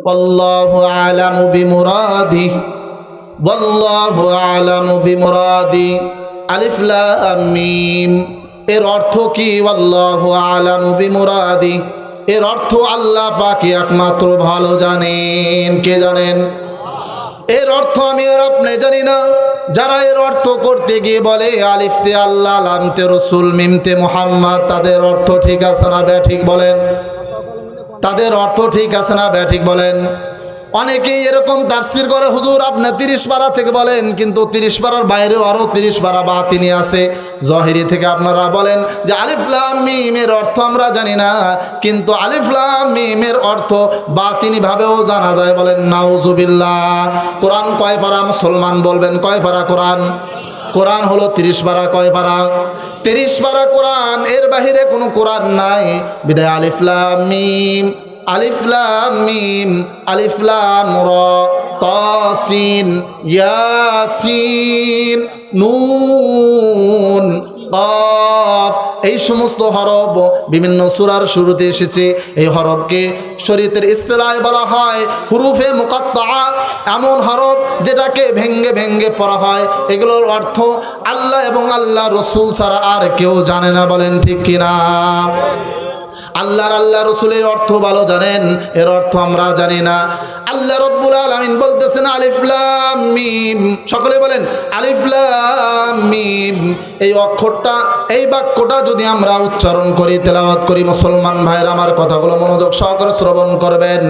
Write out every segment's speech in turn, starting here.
والله أعلم بمراده والله أعلم بمراده আলিফ লাম মিম এর অর্থ কি আল্লাহ আলাম বিমুরাদি এর অর্থ আল্লাহ পাকে একমাত্র ভালো জানেন কে জানেন এর অর্থ আমি আর আপনি জানি না যারা এর অর্থ করতে গিয়ে বলে আলিফতে আল্লাহ লামতে রসুল মিমতে মোহাম্মদ তাদের অর্থ ঠিক আছে না ব্যা ঠিক বলেন তাদের অর্থ ঠিক আছে না ব্যা ঠিক বলেন। অনেকেই এরকম তাফসির করে, হুজুর, আপনি তিরিশ পারা থেকে বলেন, কিন্তু তিরিশ পারার বাইরেও আরও তিরিশ পারা বা তিনি আছে। জহিরি থেকে আপনারা বলেন যে আলিফলাম মিমের অর্থ আমরা জানি না, কিন্তু আলিফলাম মিমের অর্থ বা তিনি ভাবেও জানা যায়। বলেন, নাউজুবিল্লাহ। কোরআন কয় পারা মুসলমান বলবেন, কয় পারা কোরআন? কোরআন হলো তিরিশ পারা কয় পারা তিরিশ পারা কোরআন, এর বাহিরে কোনো কোরআন নাই। বিদায় আলিফলাম মিম আলিফলাম মিম আলিফলাম র ইয়াসিন নুন কফ এই সমস্ত হরফ বিভিন্ন সুরার শুরুতে এসেছে। এই হরফকে শরীয়তের ইস্তেলায় বলা হয় হুরুফে মুকাত্তা এমন হরফ যেটাকে ভেঙ্গে ভেঙ্গে পড়া হয়। এগুলোর অর্থ আল্লাহ এবং আল্লাহ রসুল ছাড়া আর কেউ জানে না, বলেন ঠিক কিনা? আল্লাহর আল্লাহ রসুলের অর্থ ভালো জানেন, এর অর্থ আমরা জানি না। আল্লাহ রব্বুল আলমিন বলতেছেন আলিফলাম মিম। সকলে বলেন আলিফলাম মিম। এই অক্ষরটা, এই বাক্যটা যদি আমরা উচ্চারণ করি, তেলাওয়াত করি, মুসলমান ভাইয়ের আমার কথাগুলো মনোযোগ সহকারে শ্রবণ করবেন।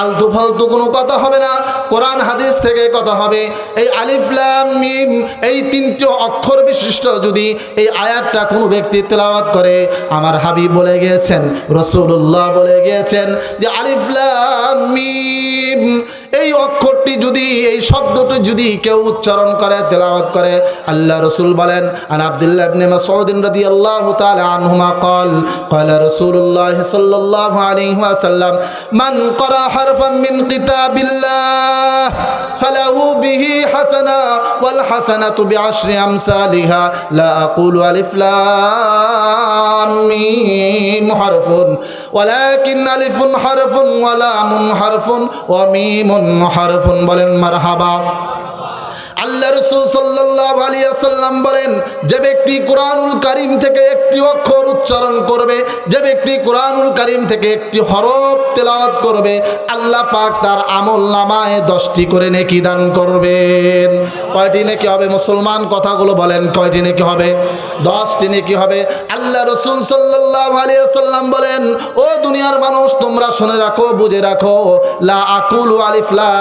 আলতু ফালতু কোনো কথা হবে না, কোরআন, হাদিস থেকে কথা হবে। এই আলিফলাম মিম, এই তিনটি অক্ষর বিশিষ্ট যদি এই আয়াতটা কোনো ব্যক্তি তেলাওয়াত করে, আমার হাবিব বলে গিয়েছেন রসুল্লাহ বলে গিয়েছেন যে আলিফলাম মিম। wouldn't এই অক্ষরটি যদি এই শব্দটি যদি কেউ উচ্চারণ করে তেলাওয়াত করে আল্লাহ রসুল বলেন আন আব্দুল্লাহ ইবনে মাসউদ রাদিয়াল্লাহু তাআলা আনহুমা قال قال رسول الله صلى الله عليه وسلم من قرأ حرفا من كتاب الله فله به حسنة والحسنة بعشر أمثالها لا أقول ألف لام ميم حرف ولكن ألف حرف ولام حرف وميم হারফুন বলেন মারহাবা। আল্লাহ রসুল সাল্লাহ আলিয়াল্লাম বলেন, যে ব্যক্তি কোরআনুল কারিম থেকে একটি অক্ষর উচ্চারণ করবে, যে ব্যক্তি কোরআনুল কারিম থেকে একটি হরফ তেলাওয়াত করবে, আল্লাহ পাক তার আমল নামায় দশটি করে নেকি দান করবেন। কয়টি নেকি হবে? মুসলমান কথাগুলো বলেন, কয়টি নেকি হবে? দশটি নেকি হবে। আল্লাহ রসুল সাল্লাহ আলিয়াল্লাম বলেন, ও দুনিয়ার মানুষ, তোমরা শুনে রাখো, বুঝে রাখো, লা আকুল আলিফলা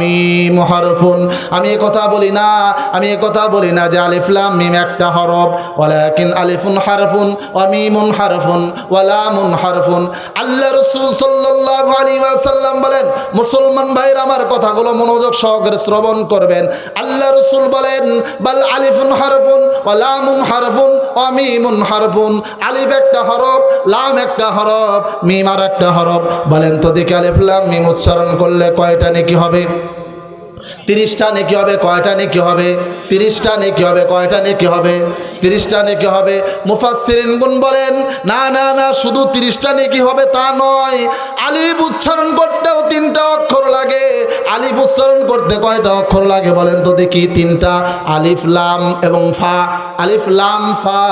মিম হরফুন। আমি কথা বলি না, আমি কথা বলি না যে আলিফলাম মিম একটা হরফ, ওয়ালাকিন আলিফুন হারফুন, ওয়া মিমুন হারফুন ওয়ালামুন হারফুন। আল্লাহ রাসূল সাল্লাল্লাহু আলাইহি ওয়াসাল্লাম বলেন, মুসলমান ভাইরা আমার কথাগুলো মনোযোগ সহকারে শ্রবণ করবেন। আল্লাহ রাসূল বলেন, বাল আলিফুন হারফুন ওয়ালামুন হারফুন, ওয়া মিমুন হারফুন। আলিফ একটা হরফ, লাম একটা হরফ, মিম আর একটা হরফ। বলেন, তো দেখে আলিফ লাম মিম উচ্চারণ করলে কয়টা নেকি হবে? তিরিশটা নেকি হবে, কয়টা নেকি হবে? তিরিশটা নেকি হবে, কয়টা নেকি হবে? তিরিশটা নেকি হবে। মুফাসসিরিন গুণ বলেন, না না না, শুধু তিরিশটা নেকি হবে তা নয়। আলিফ উচ্চারণ করতেও তিনটা অক্ষর লাগে। আলিফ উচ্চারণ করতে কয়টা অক্ষর লাগে বলেন তো দেখি? তিনটা, আলিফ, লাম এবং ফা। আলিফ, লাম, ফা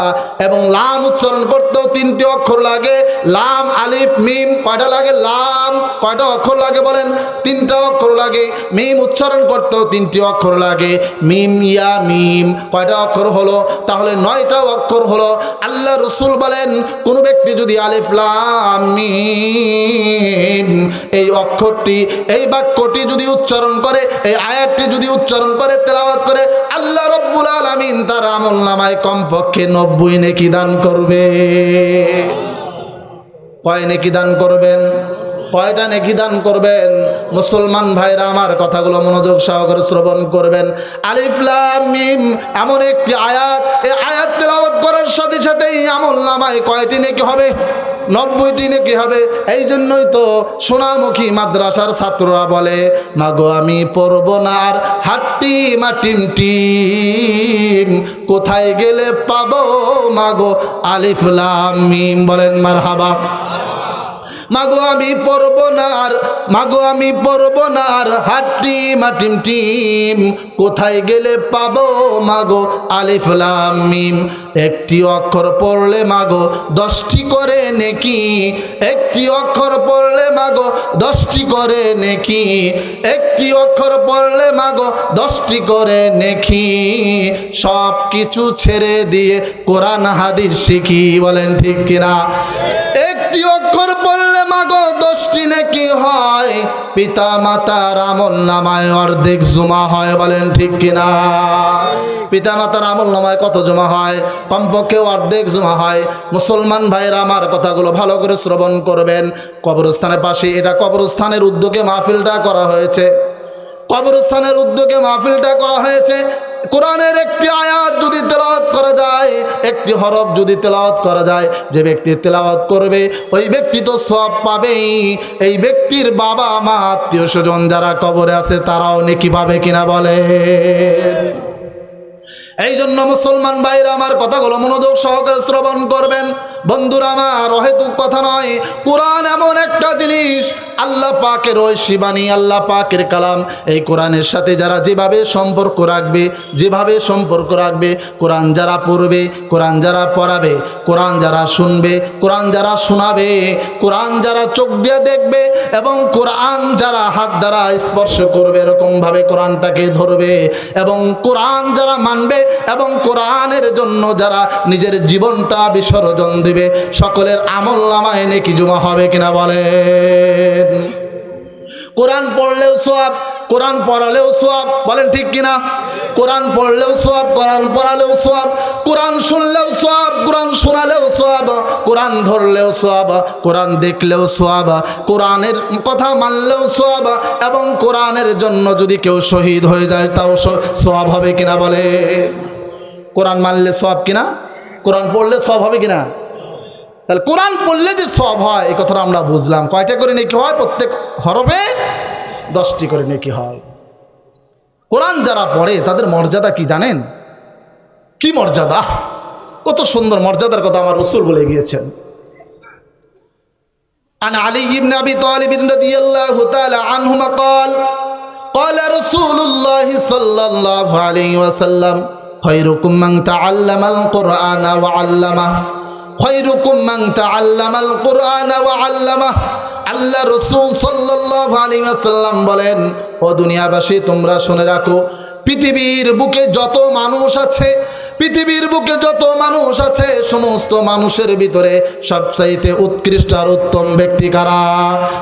এবং লাম উচ্চারণ করতেও তিনটি অক্ষর লাগে। লাম, আলিফ, মিম কয়টা লাগে? লাম কয়টা অক্ষর লাগে বলেন? তিনটা অক্ষর লাগে। মিম উচ্চারণ করতেও তিনটি অক্ষর লাগে। মিম, ইয়া, মিম। কয়টা অক্ষর হলো? তাহলে নয়টা অক্ষর হলো। আল্লাহ রসুল বলেন, কোনো ব্যক্তি যদি আলিফ, লাম, মিম, এই অক্ষরটি, এই বাক্যটি যদি উচ্চারণ করে, এই আয়াতটি যদি উচ্চারণ করে, তেলাওয়াত করে, আল্লাহ রব্বুল আলামিন তার আমল নামায় কমপক্ষে নব্বই নেকি দান করবে। কয় নেকি দান করবেন? কয়টা নেকি দান করবেন। মুসলমান ভাইরা আমার কথাগুলো মনোযোগ সহকারে শ্রবণ করবেন। আলিফলাম মিম এমন একটি আয়াত। এই আয়াত তেলাওয়াত করার সাথে সাথেই আমল নামায় কয়টি নেকি হবে? নব্বইটি নাকি হবে। এই জন্যই তো সোনামুখী মাদ্রাসার ছাত্ররা বলে, মাগো, আমি পড়ব না আর হাট্টি মাটিম টিম। কোথায় গেলে পাবো মাগো? আলিফলাম মিম বলেন মার হাবা মাগো আমি পড়ব না আর, মাগো আমি পড়ব না আর হাট্টি মাটিম টিম, কোথায় গেলে পাবো মাগো? আলিফ লাম মিম, একটি অক্ষর পড়লে মাগো দশটি করে নেকি, একটি অক্ষর পড়লে মাগো দশটি করে নেকি, একটি অক্ষর পড়লে মাগো দশটি করে নেকি সব কিছু ছেড়ে দিয়ে কোরআন হাদিস শিখি, বলেন ঠিক কিনা? অক্ষর পড়লে মাগো দশটি নাকি হয়? পিতা মাতার আমল নামায় অর্ধেক জমা হয়, বলেন ঠিক কিনা? পিতা মাতার আমল নামায় কত জমা হয়? কমপক্ষে অর্ধেক জমা হয়। মুসলমান ভাইরা আমার কথাগুলো ভালো করে শ্রবণ করবেন। কবরস্থানের পাশে এটা কবরস্থানের উদ্যোগে মাহফিলটা করা হয়েছে। কবরস্থানের উদ্যোগে মাহফিলটা করা হয়েছে। কোরআনের একটি আয়াত যদি তেলাওয়াত করা যায়, একটি হরফ যদি তেলাওয়াত করা যায়, যে ব্যক্তি তেলাওয়াত করবে, ওই ব্যক্তি তো সব পাবেই। এই ব্যক্তির বাবা মা, আত্মীয় স্বজন যারা কবরে আছে, তারাও নেকি পাবে কিনা বলে। এই জন্য মুসলমান ভাইরা, আমার কথাগুলো মনোযোগ সহকারে শ্রবণ করবেন। বন্ধুরা আমার, অহেতুক কথা নয়। কোরআন এমন একটা জিনিস, আল্লাহ পাকের শিবানী আল্লাহ পাকের কালাম। এই কোরআনের সাথে যারা যেভাবে সম্পর্ক রাখবে, যেভাবে সম্পর্ক রাখবে, কোরআন যারা পড়বে, কোরআন যারা পড়াবে, কোরআন যারা শুনবে, কোরআন যারা শোনাবে, কোরআন যারা চোখ দিয়ে দেখবে এবং কোরআন যারা হাত দ্বারা স্পর্শ করবে, এরকমভাবে কোরআনটাকে ধরবে এবং কোরআন যারা মানবে এবং কোরআনের জন্য যারা নিজের জীবনটা বিসর্জন দিবে সকলের আমল নামায় নেকি জমা হবে কিনা বলেন। কোরআন পড়লেও সোয়াব কোরআন পড়ালেও সোয়াব বলেন ঠিক কিনা? কোরআন পড়লেও সোয়াব কোরআন পড়ালেও সোয়াব কোরআন শুনলেও সোয়াব কোরআন শোনালেও সোয়াব কোরআন ধরলেও সোয়াব কোরআন দেখলেও সোয়াব কোরআনের কথা মানলেও সোয়াব এবং কোরআনের জন্য যদি কেউ শহীদ হয়ে যায় তাও স- সোয়াব হবে কিনা বলে কোরআন মানলে সোয়াব কিনা? কোরআন পড়লে সব হবে কিনা? তাহলে কোরআন পড়লে যে সব হয় এই কথাটা আমরা বুঝলাম কয়টা করে নেকি হয় প্রত্যেক হরফে দশটি করে নেকি হয় কোরআন যারা পড়ে তাদের মর্যাদা কি জানেন কি মর্যাদা কত সুন্দর মর্যাদার কথা আমার রসুল বলে গিয়েছেন عن علي بن ابي طالب رضي الله تعالى عنهما قال قال رسول الله صلى الله عليه وسلم خيركم من تعلم القرآن وعلمه কুরআন ওয়া আল্লামা আল্লাহ রসুল বলেন, ও দুনিয়াবাসী, তোমরা শুনে রাখো, পৃথিবীর বুকে যত মানুষ আছে পৃথিবীর বুকে যত মানুষ আছে, সমস্ত মানুষের ভিতরে সবচাইতে উৎকৃষ্ট আর উত্তম ব্যক্তি কারা?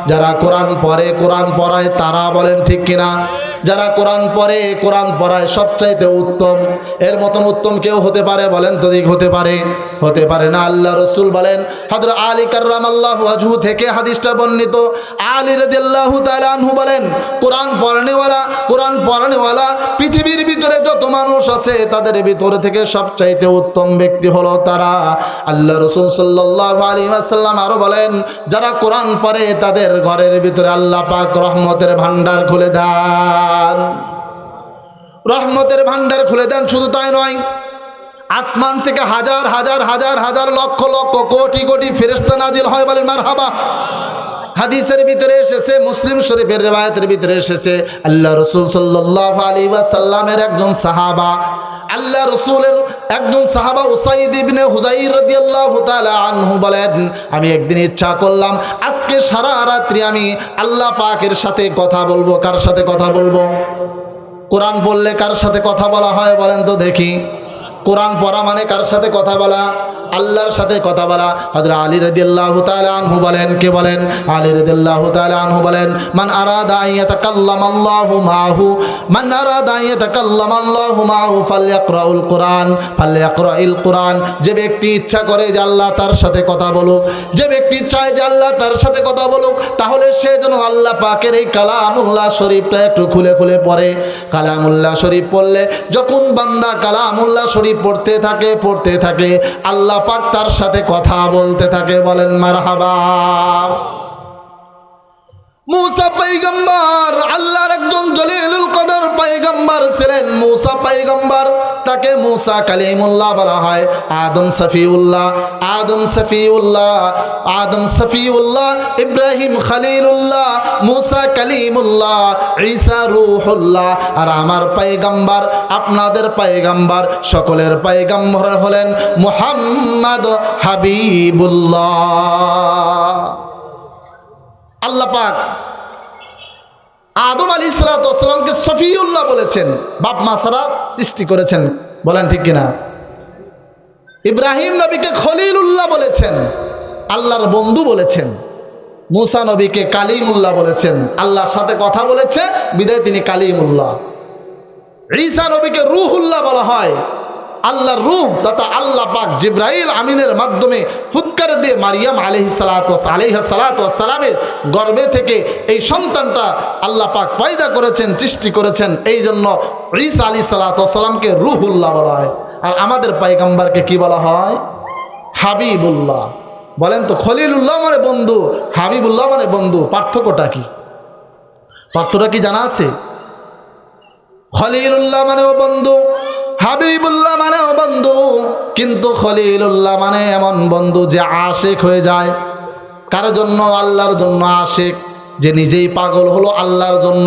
যারা কোরআন পড়ে, কোরআন পড়ায়, তারা বলেন ঠিক কিনা? যারা কোরআন পড়ে, কোরআন পড়ায় সবচাইতে উত্তম। এর মতন উত্তম কেউ হতে পারে? বলেন তো দিক হতে পারে। হতে পারে না। আল্লাহ রসুল বলেন হাদর আলী কার্রাম আল্লাহ আজহু থেকে হাদিসটা বর্ণিত। আলী তাআলা আনহু বলেন, কোরআন পড়ানেওয়ালা কোরআন পড়ানেওয়ালা, পৃথিবীর ভিতরে যত মানুষ আছে, তাদের ভিতরে থেকে সবচাইতে উত্তম ব্যক্তি হলো তারা। আল্লাহ রসুল সাল্লাল্লাহু আলাইহি ওয়াসাল্লাম আরও বলেন, যারা কোরআন পড়ে তাদের ঘরের ভিতরে আল্লাহ পাক রহমতের ভান্ডার খুলে দেন। রহমতের ভান্ডার খুলে দেন শুধু তাই নয়, আসমান থেকে হাজার হাজার হাজার হাজার লক্ষ লক্ষ, কোটি কোটি ফেরেস্তা নাজিল হয় বলেন মার হাবা হাদিসের ভিতরে এসেছে, মুসলিম শরীফের রেবায়তের ভিতরে এসেছে, আল্লাহ রসুল সাল্লাহ আলী সাল্লামের একজন সাহাবা, আল্লাহ রসুলের একজন সাহাবা উসাইদ ইবনে হুজাইর রাদিয়াল্লাহু তাআলা আনহু বলেন, আমি একদিন ইচ্ছা করলাম, আজকে সারা রাত্রি আমি আল্লাহ পাকের সাথে কথা বলব, কার সাথে কথা বলব? কোরআন বললে কার সাথে কথা বলা হয় বলেন তো দেখি। কোরআন পড়া মানে কার সাথে কথা বলা? আল্লাহর সাথে কথা বলা। হযরত আলী রাদিয়াল্লাহু তাআলা আনহু বলেন, কে বলেন? আলী রাদিয়াল্লাহু তাআলা আনহু বলেন, মান আরাদা আন ইয়াতাকাল্লামা আল্লাহু মাহু, মান আরাদা আন ইয়াতাকাল্লামা আল্লাহু মাহু ফালইকরাউল কোরআন ফালইকরাইল কোরআন। যে ব্যক্তি ইচ্ছা করে যে আল্লাহ তার সাথে কথা বলুক, যে ব্যক্তি চায় যে আল্লাহ তার সাথে কথা বলুক, তাহলে সে যেন আল্লাহ পাকের এই কালামুল্লাহ শরীফটা একটু খুলে খুলে পড়ে। কালামুল্লাহ শরীফ পড়লে যখন বান্দা কালামুল্লাহ শরীফ পড়তে থাকে পড়তে থাকে। আল্লাহ পাক তার সাথে কথা বলতে থাকে বলেন মারহাবা। মুসা পাইগম্বার আল্লাহর একজন জলিলুল কদর পাইগম্বার ছিলেন। মুসা পাইগম্বার তাকে মুসা কালিমুল্লাহ বলা হয়। আদম সফিউল্লাহ আদম সফিউল্লাহ আদম সফিউল্লাহ, ইব্রাহিম খলিলুল্লাহ, মুসা কালিমুল্লাহ, ঈসা রূহুল্লাহ। আর আমার পাইগম্বার আপনাদের পাইগম্বার সকলের পাইগম্বর হলেন মুহাম্মদ হাবিবুল্লাহ। আল্লাহ পাক আদম আলী সালাতামকে সফিউল্লাহ বলেছেন, বাপ মা সারা সৃষ্টি করেছেন। বলেন ঠিক কিনা? ইব্রাহিম নবীকে খলিলুল্লাহ বলেছেন, আল্লাহর বন্ধু বলেছেন, মুসা নবীকে কালিমুল্লাহ বলেছেন, আল্লাহর সাথে কথা বলেছে, বিদায় তিনি কালিমুল্লাহ। ঈসা নবীকে রুহুল্লাহ বলা হয়। আল্লাহর রুহ তথা আল্লাহ পাক জিব্রাইল আমিনের মাধ্যমে ফুৎকার দিয়ে মারিয়াম আলহি সালাত আলহ সালাতামের গর্বে থেকে এই সন্তানটা আল্লাহ পাক পয়দা করেছেন, সৃষ্টি করেছেন। এই জন্য ঈসা আলী সালাতামকে রুহুল্লাহ বলা হয়। আর আমাদের পাইগাম্বারকে কি বলা হয়? হাবিবুল্লাহ। বলেন তো, খলিলুল্লাহ মানে বন্ধু, হাবিবুল্লাহ মানে বন্ধু, পার্থক্যটা কি? পার্থক্যটা কি জানা আছে? খলিলুল্লাহ মানেও বন্ধু। হাবিবুল্লাহ মানেও বন্ধু, কিন্তু খলিলুল্লাহ মানে এমন বন্ধু যে আশেক হয়ে যায়। কার জন্য? আল্লাহর জন্য আশেক। যে নিজেই পাগল হলো আল্লাহর জন্য।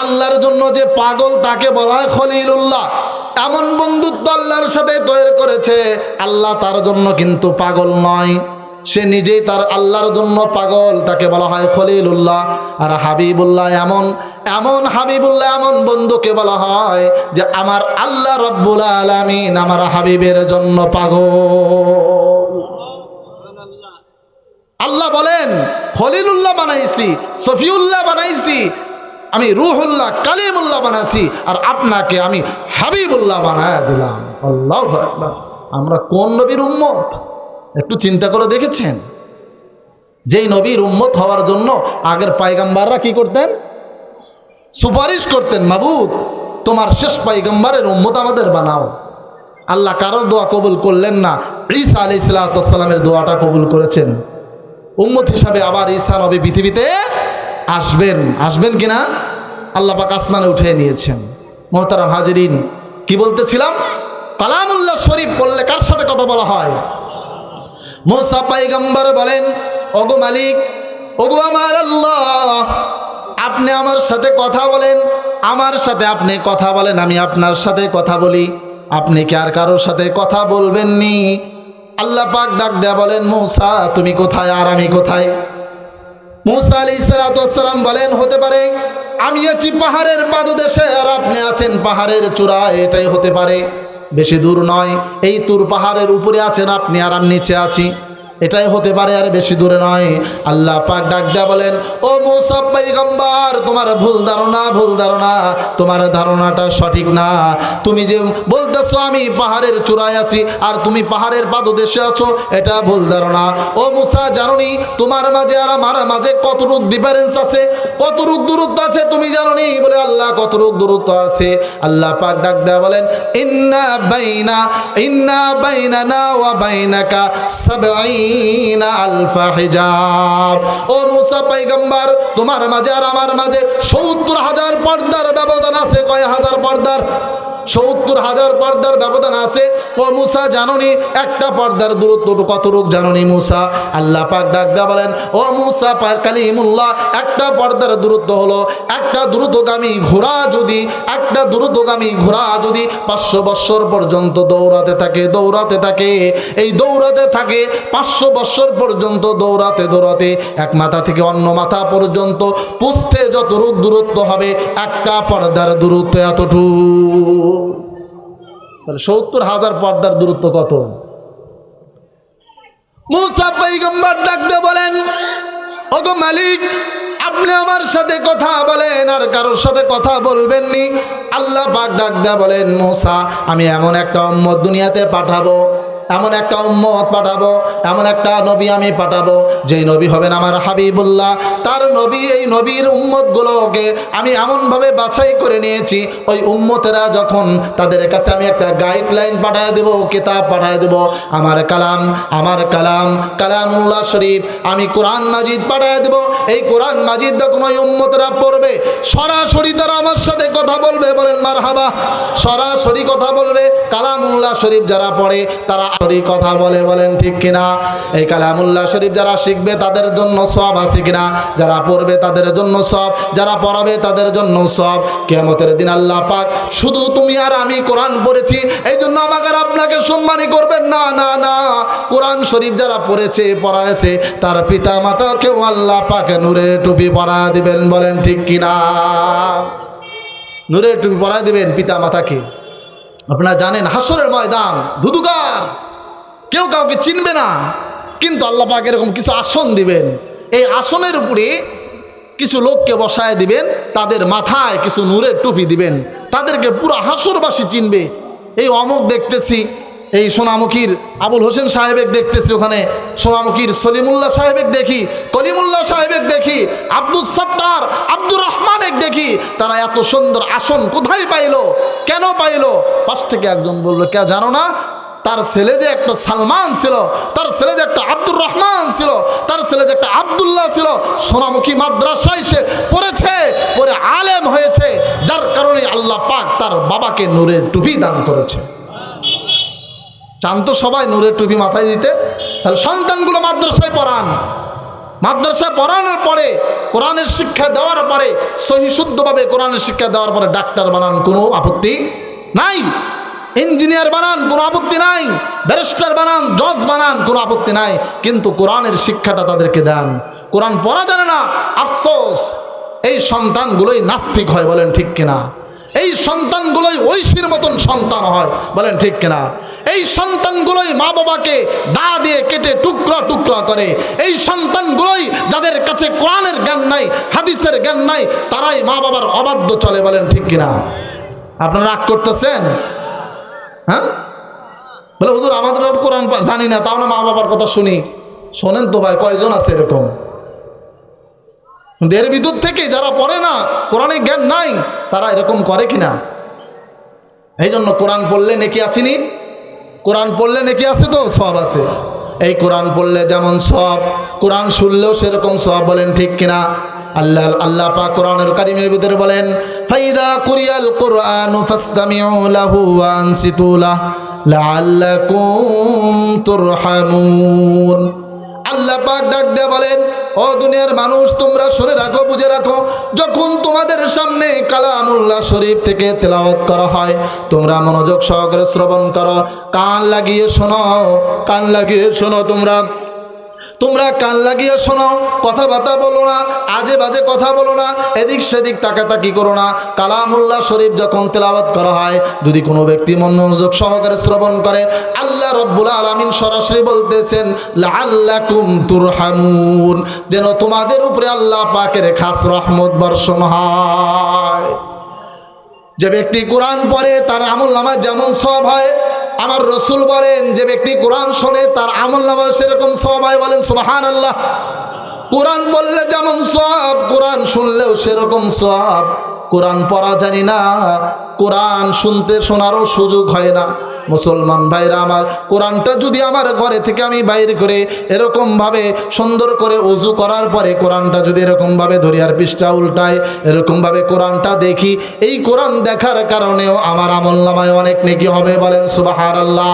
আল্লাহর জন্য যে পাগল তাকে বলা হয় খলিলুল্লাহ। এমন বন্ধুত্ব আল্লাহর সাথে তৈরি করেছে। আল্লাহ তার জন্য কিন্তু পাগল নয়। সে নিজেই তার আল্লাহর জন্য পাগল। তাকে বলা হয় খলিলুল্লাহ। আর হাবিবুল্লাহ এমন এমন হাবিবুল্লাহ, এমন বন্ধুকে বলা হয় যে আমার আল্লাহ রব্বুল আলমিন আমার হাবিবের জন্য পাগল। আল্লাহ বলেন, খলিলুল্লাহ বানাইছি, সফিউল্লাহ বানাইছি, আমি রুহুল্লাহ, কালিমুল্লাহ বানাইছি, আর আপনাকে আমি হাবিবুল্লাহ বানায় দিলাম। আল্লাহ আমরা কোন নবীর উম্মত? একটু চিন্তা করে দেখেছেন? যেই নবীর উম্মত হওয়ার জন্য আগের পাইগাম্বাররা কি করতেন? সুপারিশ করতেন, মাবুদ, তোমার শেষ পাইগাম্বারের উম্মত আমাদের বানাও। আল্লাহ কারোর দোয়া কবুল করলেন না। ঈসা আলি সালাতামের দোয়াটা কবুল করেছেন। উম্মত হিসাবে আবার ঈসা নবী পৃথিবীতে আসবেন। আসবেন কিনা আল্লাহ পাক আসমানে উঠে নিয়েছেন। মোহতারাম হাজিরিন, কি বলতেছিলাম? কালামুল্লাহ শরীফ বললে কার সাথে কথা বলা হয়? মোসা পাইগম্বর বলেন, ওগো মালিক, ওগো আমার আল্লাহ, আপনি আমার সাথে কথা বলেন, আমার সাথে আপনি কথা বলেন, আমি আপনার সাথে কথা বলি। আপনি কি আর কারোর সাথে কথা বলবেননি? আল্লাহ পাক ডাক দেয়া বলেন, মৌসা, তুমি কোথায় আর আমি কোথায়? মুসা আলি সালাতাম বলেন, হতে পারে, আমি আছি পাহাড়ের পাদদেশে আর আপনি আছেন পাহাড়ের চূড়ায়, এটাই হতে পারে। বেশি দূর নয়। এই তুর পাহাড়ের উপরে আছেন আপনি আর নিচে আছি। এটাই হতে পারে আর বেশি দূরে নয়। আল্লাহ পাক ডাক দেয়া বলেন, ও মুসাব পাইগম্বার তোমার ভুল ধারণা ভুল ধারণা, তোমার ধারণাটা সঠিক না। তুমি যে বলতেছো আমি পাহাড়ের চূড়ায় আছি আর তুমি পাহাড়ের পাদদেশে আছো, এটা ভুল ধারণা। ও মুসা, জানোনি তোমার মাঝে আর আমার মাঝে কতটুক ডিফারেন্স আছে? কতটুক দূরত্ব আছে তুমি জানোনি? বলে আল্লাহ, কতটুক দূরত্ব আছে? আল্লাহ পাক ডাক দেয়া বলেন, ইন্না বাইনা ইন্না বাইনা না ওয়া বাইনাকা আলফা ও মুসা পাইগম্বার তোমার মাঝে আর আমার মাঝে সত্তর হাজার পর্দার ব্যবধান আছে। কয় হাজার পর্দার? সত্তর হাজার পর্দার ব্যবধান আছে। ও মুসা, জাননি? একটা পর্দার দূরত্ব কত রোগ জাননি মুসা? আল্লাহ পাক ডাক দা বলেন, ও মুসা কালিমুল্লাহ, একটা পর্দার দূরত্ব হলো, একটা দ্রুতগামী ঘোড়া যদি, একটা দ্রুতগামী ঘোড়া যদি পাঁচশো বৎসর পর্যন্ত দৌড়াতে থাকে দৌড়াতে থাকে, এই দৌড়াতে থাকে পাঁচশো বৎসর পর্যন্ত দৌড়াতে দৌড়াতে এক মাথা থেকে অন্য মাথা পর্যন্ত পুষতে যতটুক দূরত্ব হবে, একটা পর্দার দূরত্ব এতটুকু। তাহলে সত্তর হাজার পর্দার দূরত্ব কত? মুসা পৈগম্বর ডাকতে বলেন, ওগো মালিক, আপনি আমার সাথে কথা বলেন, আর কারোর সাথে কথা বলবেননি? আল্লাহ পাক ডাক বলেন, মোসা, আমি এমন একটা উম্মত দুনিয়াতে পাঠাবো এমন একটা উম্মত পাঠাবো, এমন একটা নবী আমি পাঠাবো, যেই নবী হবেন আমার হাবিবুল্লাহ। তার নবী, এই নবীর উম্মতগুলোকে আমি এমনভাবে বাছাই করে নিয়েছি, ওই উম্মতেরা যখন তাদের কাছে আমি একটা গাইডলাইন পাঠায় দেবো, কিতাব পাঠায় দেবো, আমার কালাম আমার কালাম, কালামুল্লাহ শরীফ আমি কোরআন মাজিদ পাঠায় দেবো। এই কোরআন মাজিদ যখন ওই উম্মতেরা পড়বে, সরাসরি তারা আমার সাথে কথা বলবে, বলেন মার হাবা সরাসরি কথা বলবে। কালামুল্লাহ শরীফ যারা পড়ে, তারা সরি কথা বলে বলেন ঠিক কিনা? এই কালামুল্লাহ শরীফ যারা শিখবে তাদের জন্য সব আছে কিনা? যারা পড়বে তাদের জন্য সব যারা পড়াবে তাদের জন্য সব কেমতের দিন আল্লাহ পাক, শুধু তুমি আর আমি কোরআন পড়েছি এই জন্য আমাকে আর আপনাকে সম্মানই করবেন না না না। কোরআন শরীফ যারা পড়েছে পড়ায়ছে তার পিতা মাতাকেও আল্লাহ পাকে নূরের টুপি পরা দিবেন বলেন ঠিক কিনা? নূরের টুপি পরায় দিবেন পিতা মাতাকে আপনারা জানেন হাসরের ময়দান, ধুধুকার। কেউ কাউকে চিনবে না, কিন্তু আল্লাহ পাক এরকম কিছু আসন দিবেন। এই আসনের উপরে কিছু লোককে বসায় দিবেন, তাদের মাথায় কিছু নূরের টুপি দিবেন, তাদেরকে পুরো হাসরবাসী চিনবে। এই অমুক দেখতেছি, এই সোনামুখীর আবুল হোসেন সাহেবেক দেখতেছি ওখানে, সোনামুখীর সলিমুল্লাহ সাহেবেক দেখি, কলিমুল্লাহ সাহেবের দেখি, আব্দুল সত্তার, আব্দুর রহমানেক দেখি, তারা এত সুন্দর আসন কোথায় পাইলো, কেন পাইলো? পাশ থেকে একজন বলল, কে জানো না তার ছেলে যে একটা সালমান ছিল, তার ছেলে যে একটা আব্দুর রহমান ছিল, তার ছেলে যে একটা আবদুল্লাহ ছিল, সোনামুখী মাদ্রাসায় সে পড়েছে, পরে আলেম হয়েছে, যার কারণে আল্লাহ পাক তার বাবাকে নূরের টুপি দান করেছে। চান তো সবাই নূরের টুপি মাথায় দিতে, তাহলে সন্তানগুলো মাদ্রাসায় পড়ান। মাদ্রাসায় পড়ানোর পরে, কোরআনের শিক্ষা দেওয়ার পরে সহি শুদ্ধভাবে কোরআনের শিক্ষা দেওয়ার পরে ডাক্তার বানান কোনো আপত্তি নাই। ইঞ্জিনিয়ার বানান, কোনো আপত্তি নাই। ব্যারিস্টার বানান, জজ বানান, কোনো আপত্তি নাই। কিন্তু কোরআনের শিক্ষাটা তাদেরকে দেন। কোরআন পড়া জানে না। আফসোস, এই সন্তানগুলোই নাস্তিক হয়, বলেন ঠিক কিনা? এই সন্তানগুলোই ঐশীর মতন সন্তান হয়, বলেন ঠিক কিনা? এই সন্তানগুলোই মা বাবাকে দা দিয়ে কেটে টুকরা টুকরা করে। এই সন্তানগুলোই যাদের কাছে কোরআনের জ্ঞান নাই, হাদিসের জ্ঞান নাই, তারাই মা বাবার অবাধ্য চলে, বলেন ঠিক কিনা? আপনারা রাগ করতেছেন? হ্যাঁ? বলে, হুজুর, আমাদের কোরআন জানি না, তাও না মা বাবার কথা শুনি। শোনেন তো ভাই, কয়জন আছে এরকম? এর ভিতর থেকে যারা পড়ে না, কোরআনে জ্ঞান নাই, তারা এরকম করে কিনা? এই জন্য কোরআন পড়লে নেকি আসিনি কোরআন পড়লে নেকি আছে তো? সব আছে। এই কোরআন পড়লে যেমন সব, কোরআন শুনলেও সেরকম সব বলেন ঠিক কিনা? আল্লাহ আল্লাহ পাক কোরআনুল কারিমের ভিতরে বলেন, ফাইদা কুরিয়াল কোরআন ফাসতামিউ লাহু ওয়া আনসিতু লাহ লাআল্লাকুম তুরহামুন। আল্লাহ পাক ডাক দিয়ে বলেন, ও দুনিয়ার মানুষ, তোমরা শুনে রাখো, বুঝে রাখো, যখন তোমাদের সামনে কালামুল্লাহ শরীফ থেকে তেলাওয়াত করা হয়, তোমরা মনোযোগ সহকারে শ্রবণ করো, কান লাগিয়ে শোনো, কান লাগিয়ে শোনো তোমরা। তোমরা কান লাগিয়ে শোনো কথাবার্তা বলো না, আজে বাজে কথা বলো না, এদিক সেদিক তাকাতাকি করো না। কালামুল্লাহ শরীফ যখন তেলাওয়াত করা হয়, যদি কোনো ব্যক্তি মনোযোগ সহকারে শ্রবণ করে, আল্লাহ রব্বুল আলামিন সরাসরি বলতেছেন, লাআল্লাকুম তুরহামুন যেন তোমাদের উপরে আল্লাহ পাকের খাস রহমত বর্ষণ হয়। যে ব্যক্তি কোরআন পড়ে, তার আমল নামায় যেমন সব হয় আমার রসুল বলেন, যে ব্যক্তি কোরআন শোনে, তার আমল নামা সেরকম সবাই বলেন সুবাহান আল্লাহ কোরআন বললে যেমন সব কোরআন শুনলেও সেরকম সব কোরআন পড়া জানি না, কোরআন শুনতে শোনারও সুযোগ হয় না। মুসলমান ভাইরা আমার কোরআনটা যদি আমার ঘরে থেকে আমি বাইর করে এরকমভাবে সুন্দর করে উজু করার পরে কোরআনটা যদি এরকমভাবে ধরিয়ার পৃষ্ঠা উল্টায় এরকমভাবে কোরআনটা দেখি, এই কোরআন দেখার কারণেও আমার আমল নামায় অনেক নেকি হবে বলেন সুবাহার আল্লাহ